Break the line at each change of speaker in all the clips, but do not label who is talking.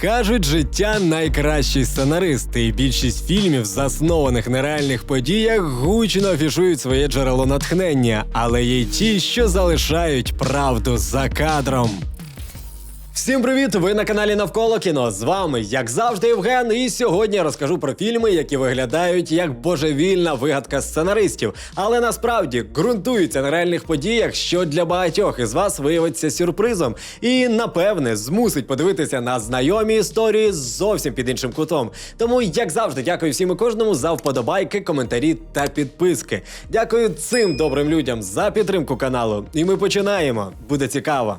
Кажуть, життя найкращий сценарист, і більшість фільмів, заснованих на реальних подіях, гучно афішують своє джерело натхнення, але є ті, що залишають правду за кадром. Всім привіт! Ви на каналі Навколо кіно. З вами, як завжди, Євген. І сьогодні я розкажу про фільми, які виглядають як божевільна вигадка сценаристів, але насправді ґрунтуються на реальних подіях, що для багатьох із вас виявиться сюрпризом, і напевне змусить подивитися на знайомі історії зовсім під іншим кутом. Тому, як завжди, дякую всім і кожному за вподобайки, коментарі та підписки. Дякую цим добрим людям за підтримку каналу. І ми починаємо. Буде цікаво.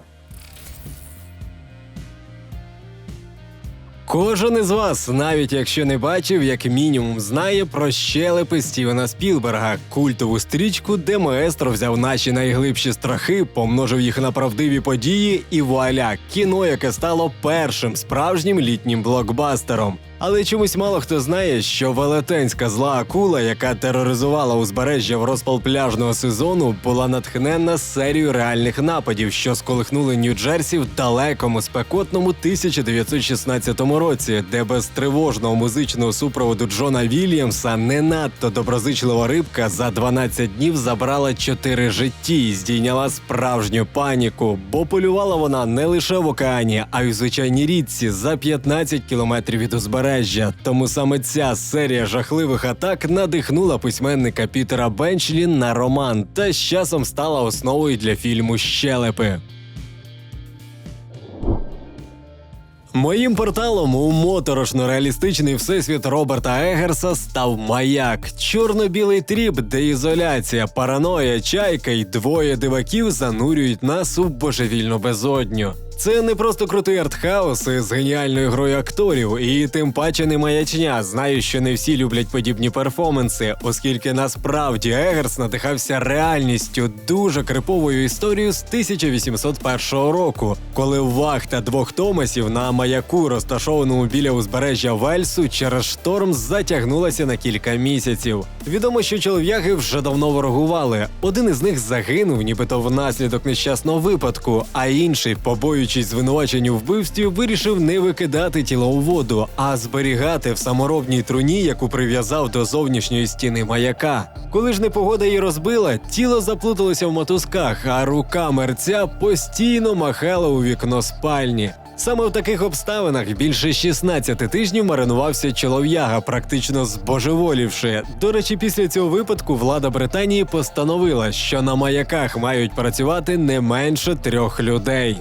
Кожен із вас, навіть якщо не бачив, як мінімум знає про щелепи Стівена Спілберга, культову стрічку, де маестро взяв наші найглибші страхи, помножив їх на правдиві події, і вуаля, кіно, яке стало першим справжнім літнім блокбастером. Але чомусь мало хто знає, що велетенська зла акула, яка тероризувала узбережжя в розпал пляжного сезону, була натхненна серією реальних нападів, що сколихнули Нью-Джерсі в далекому спекотному 1916 році, де без тривожного музичного супроводу Джона Вільямса не надто доброзичлива рибка за 12 днів забрала чотири житті і здійняла справжню паніку, бо полювала вона не лише в океані, а й у звичайній річці за 15 кілометрів від узбережжя. Тому саме ця серія жахливих атак надихнула письменника Пітера Бенчлі на роман та з часом стала основою для фільму Щелепи. Моїм порталом у моторошно реалістичний всесвіт Роберта Егерса став маяк, чорно-білий тріп, де ізоляція, параноя, чайка й двоє диваків занурюють нас у божевільну безодню. Це не просто крутий артхаус із геніальною грою акторів, і тим паче не маячня. Знаю, що не всі люблять подібні перформанси, оскільки насправді Егерс надихався реальністю дуже криповою історією з 1801 року, коли вахта двох Томасів на маяку, розташованому біля узбережжя Вельсу, через шторм затягнулася на кілька місяців. Відомо, що чолов'яги вже давно ворогували. Один із них загинув, нібито внаслідок нещасного випадку, а інший, побоюючись звинувачень у вбивстві, вирішив не викидати тіло у воду, а зберігати в саморобній труні, яку прив'язав до зовнішньої стіни маяка. Коли ж непогода її розбила, тіло заплуталося в мотузках, а рука мерця постійно махала у вікно спальні. Саме в таких обставинах більше 16 тижнів маринувався чолов'яга, практично збожеволівши. До речі, після цього випадку влада Британії постановила, що на маяках мають працювати не менше трьох людей.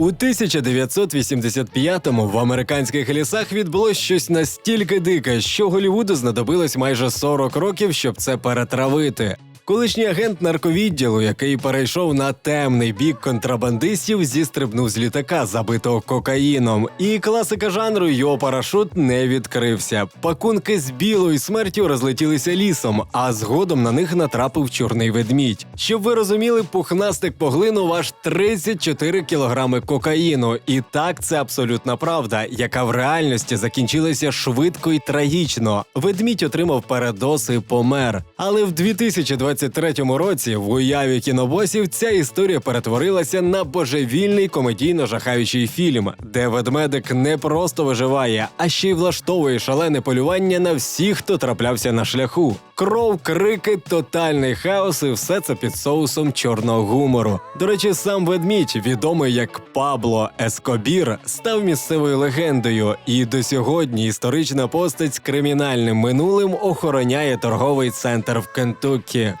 У 1985-му в американських лісах відбулось щось настільки дике, що Голівуду знадобилось майже 40 років, щоб це перетравити. Колишній агент нарковідділу, який перейшов на темний бік контрабандистів, зістрибнув з літака, забитого кокаїном. І класика жанру його парашут не відкрився. Пакунки з білою смертю розлетілися лісом, а згодом на них натрапив чорний ведмідь. Щоб ви розуміли, пухнастик поглинув аж 34 кілограми кокаїну. І так це абсолютна правда, яка в реальності закінчилася швидко і трагічно. Ведмідь отримав передоз і помер. Але в 2020 2023 році в уяві кінобосів ця історія перетворилася на божевільний комедійно жахаючий фільм, де ведмедик не просто виживає, а ще й влаштовує шалене полювання на всіх, хто траплявся на шляху. Кров, крики, тотальний хаос і все це під соусом чорного гумору. До речі, сам ведмідь, відомий як Пабло Ескобір, став місцевою легендою, і до сьогодні історична постать з кримінальним минулим охороняє торговий центр в Кентуккі.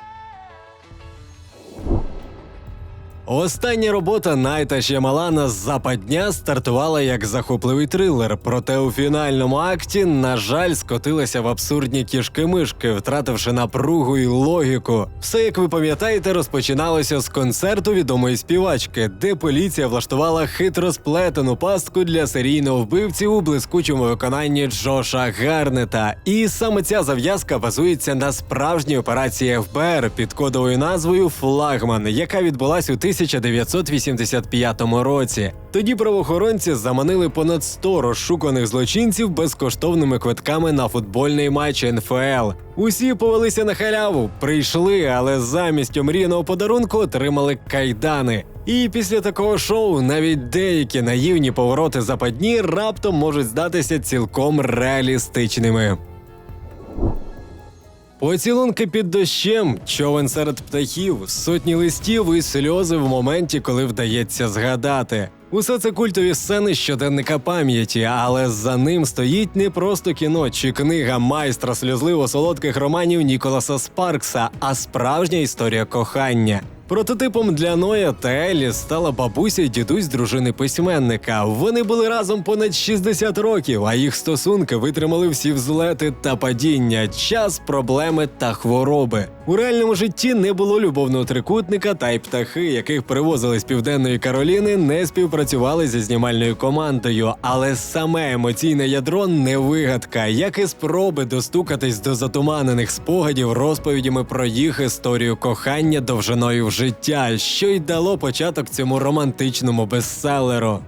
Остання робота Найта Шямалана «Западня» стартувала як захопливий трилер, проте у фінальному акті, на жаль, скотилася в абсурдні кішки-мишки, втративши напругу і логіку. Все, як ви пам'ятаєте, розпочиналося з концерту відомої співачки, де поліція влаштувала хитро сплетену пастку для серійного вбивці у блискучому виконанні Джоша Гарнета. І саме ця зав'язка базується на справжній операції ФБР під кодовою назвою Флагман, яка відбулась у 1985 році. Тоді правоохоронці заманили понад 100 розшуканих злочинців безкоштовними квитками на футбольний матч НФЛ. Усі повелися на халяву, прийшли, але замість омріяного подарунку отримали кайдани. І після такого шоу навіть деякі наївні повороти западні раптом можуть здатися цілком реалістичними. Поцілунки під дощем, човен серед птахів, сотні листів і сльози в моменті, коли вдається згадати. Усе це культові сцени щоденника пам'яті, але за ним стоїть не просто кіно чи книга майстра сльозливо солодких романів Ніколаса Спаркса, а справжня історія кохання. Прототипом для Ноя та Елі стала бабуся й дідусь дружини письменника. Вони були разом понад 60 років, а їх стосунки витримали всі взлети та падіння, час, проблеми та хвороби. У реальному житті не було любовного трикутника, та й птахи, яких привозили з південної Кароліни, не співпрацювали зі знімальною командою. Але саме емоційне ядро не вигадка, як і спроби достукатись до затуманених спогадів розповідями про їх історію кохання довжиною в життя, що й дало початок цьому романтичному бестселеру.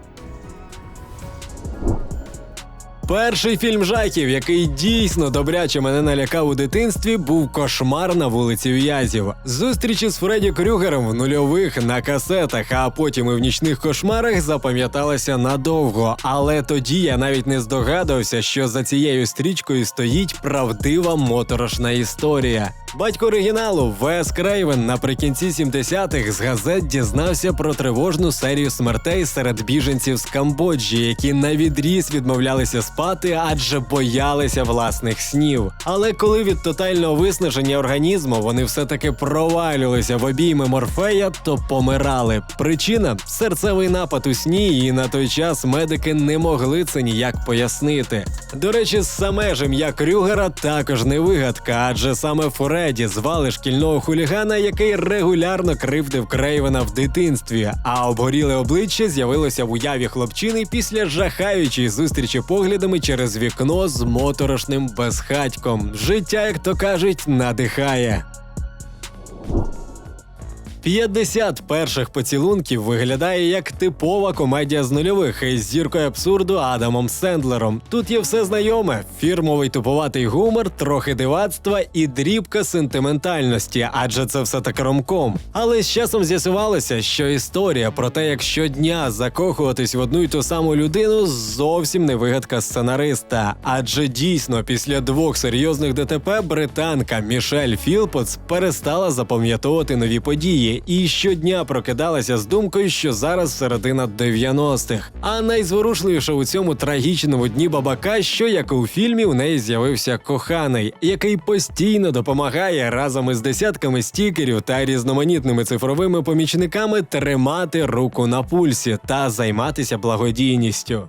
Перший фільм жахів, який дійсно добряче мене налякав у дитинстві, був кошмар на вулиці В'язів. Зустрічі з Фредді Крюгером в нульових на касетах, а потім і в нічних кошмарах запам'яталися надовго. Але тоді я навіть не здогадувався, що за цією стрічкою стоїть правдива моторошна історія. Батько оригіналу Вес Крейвен наприкінці 70-х з газет дізнався про тривожну серію смертей серед біженців з Камбоджі, які на відріз відмовлялися спати, адже боялися власних снів. Але коли від тотального виснаження організму вони все таки провалювалися в обійми морфея, то помирали. Причина серцевий напад у сні, і на той час медики не могли це ніяк пояснити. До речі, саме ж ім'я Крюгера також не вигадка, адже саме Фредді звали шкільного хулігана, який регулярно кривдив Крейвена в дитинстві, а обгоріле обличчя з'явилося в уяві хлопчини після жахаючої зустрічі поглядами через вікно з моторошним безхатьком. Життя, як то кажуть, надихає. 50 перших поцілунків виглядає як типова комедія з нульових із зіркою абсурду Адамом Сендлером. Тут є все знайоме: фірмовий туповатий гумор, трохи дивацтва і дрібка сентиментальності, адже це все так ромком. Але з часом з'ясувалося, що історія про те, як щодня закохуватись в одну й ту саму людину, зовсім не вигадка сценариста. Адже дійсно після двох серйозних ДТП британка Мішель Філпотс перестала запам'ятовувати нові події і щодня прокидалася з думкою, що зараз середина 90-х. А найзворушливіше у цьому трагічному дні бабака, що як і у фільмі, у неї з'явився коханий, який постійно допомагає разом із десятками стікерів та різноманітними цифровими помічниками тримати руку на пульсі та займатися благодійністю.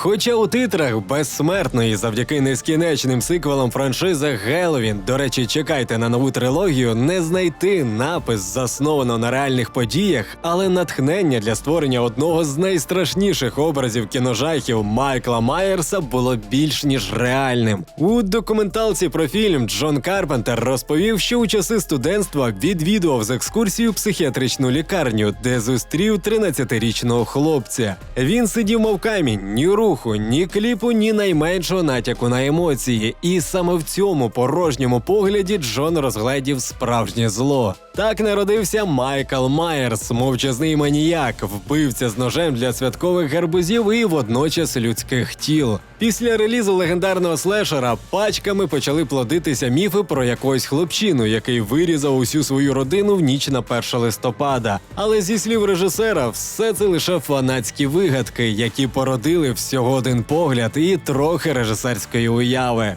Хоча у титрах безсмертної завдяки нескінченним сиквелам франшизи Геловін, до речі, чекайте на нову трилогію, не знайти напис, засновано на реальних подіях, але натхнення для створення одного з найстрашніших образів кіножахів Майкла Майерса було більш ніж реальним. У документалці про фільм Джон Карпентер розповів, що у часи студентства відвідував з екскурсію психіатричну лікарню, де зустрів 13-річного хлопця. Він сидів мов камінь, ні руху, ні кліпу, ні найменшого натяку на емоції. І саме в цьому порожньому погляді Джон розгледів справжнє зло. Так народився Майкл Майерс, мовчазний маніяк, вбивця з ножем для святкових гарбузів і водночас людських тіл. Після релізу легендарного слешера пачками почали плодитися міфи про якогось хлопчину, який вирізав усю свою родину в ніч на 1 листопада. Але зі слів режисера, все це лише фанатські вигадки, які породили всього один погляд і трохи режисерської уяви.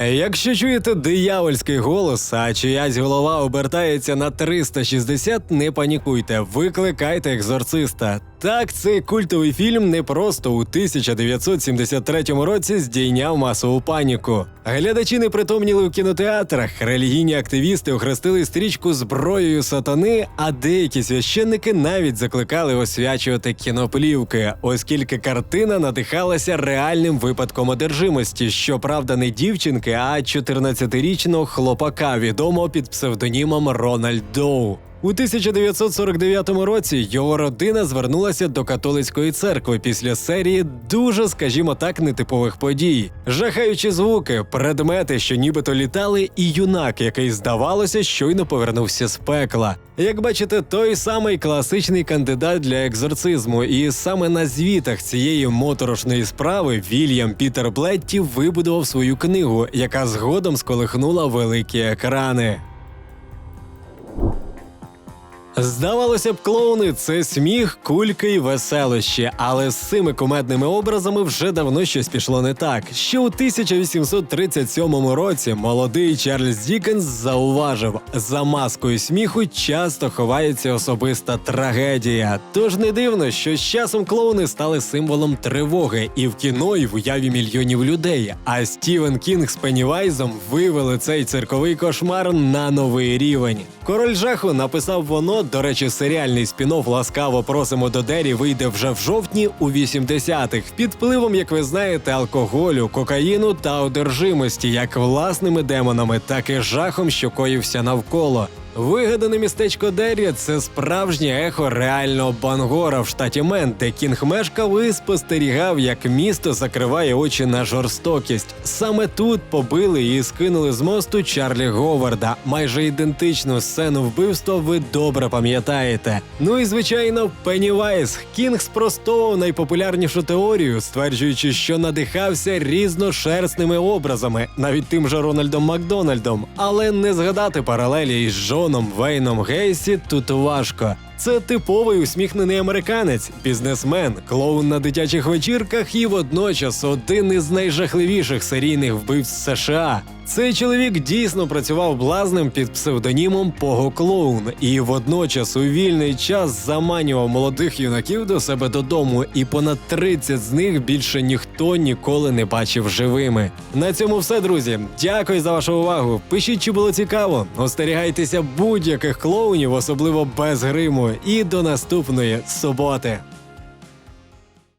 Якщо чуєте диявольський голос, а чиясь голова обертається на 360, не панікуйте, викликайте екзорциста. Так, цей культовий фільм не просто у 1973 році здійняв масову паніку. Глядачі не притомніли у кінотеатрах, релігійні активісти охрестили стрічку зброєю сатани, а деякі священники навіть закликали освячувати кіноплівки, оскільки картина надихалася реальним випадком одержимості, щоправда, не дівчинки, а 14-річного хлопака, відомого під псевдонімом Рональд Доу. У 1949 році його родина звернулася до католицької церкви після серії дуже, скажімо так, нетипових подій. Жахаючі звуки, предмети, що нібито літали, і юнак, який здавалося, щойно повернувся з пекла. Як бачите, той самий класичний кандидат для екзорцизму, і саме на звітах цієї моторошної справи Вільям Пітер Блетті вибудував свою книгу, яка згодом сколихнула великі екрани. Здавалося б, клоуни це сміх, кульки й веселощі, але з цими кумедними образами вже давно щось пішло не так. Ще у 1837 році молодий Чарльз Дікенс зауважив, за маскою сміху часто ховається особиста трагедія. Тож не дивно, що з часом клоуни стали символом тривоги і в кіно, і в уяві мільйонів людей. А Стівен Кінг з Пеннівайзом вивели цей цирковий кошмар на новий рівень. Король жаху написав воно. До речі, серіальний спін-офф ласкаво просимо до Дері вийде вже в жовтні у 80-х під впливом, як ви знаєте, алкоголю, кокаїну та одержимості, як власними демонами, так і жахом, що коївся навколо. Вигадане містечко Деррі – це справжнє ехо реального Бангора в штаті Мен, де Кінг мешкав і спостерігав, як місто закриває очі на жорстокість. Саме тут побили і скинули з мосту Чарлі Говарда. Майже ідентичну сцену вбивства ви добре пам'ятаєте. Ну і звичайно, Пеннівайз. Кінг спростовував найпопулярнішу теорію, стверджуючи, що надихався різношерстними образами, навіть тим же Рональдом Макдональдом. Але не згадати паралелі із Джоном Вейном Гейсі тут важко. Це типовий усміхнений американець, бізнесмен, клоун на дитячих вечірках і водночас один із найжахливіших серійних вбивць США. Цей чоловік дійсно працював блазнем під псевдонімом Пого Клоун і водночас у вільний час заманював молодих юнаків до себе додому, і понад 30 з них більше ніхто ніколи не бачив живими. На цьому все, друзі. Дякую за вашу увагу. Пишіть, чи було цікаво. Остерігайтеся будь-яких клоунів, особливо без гриму. І до наступної суботи.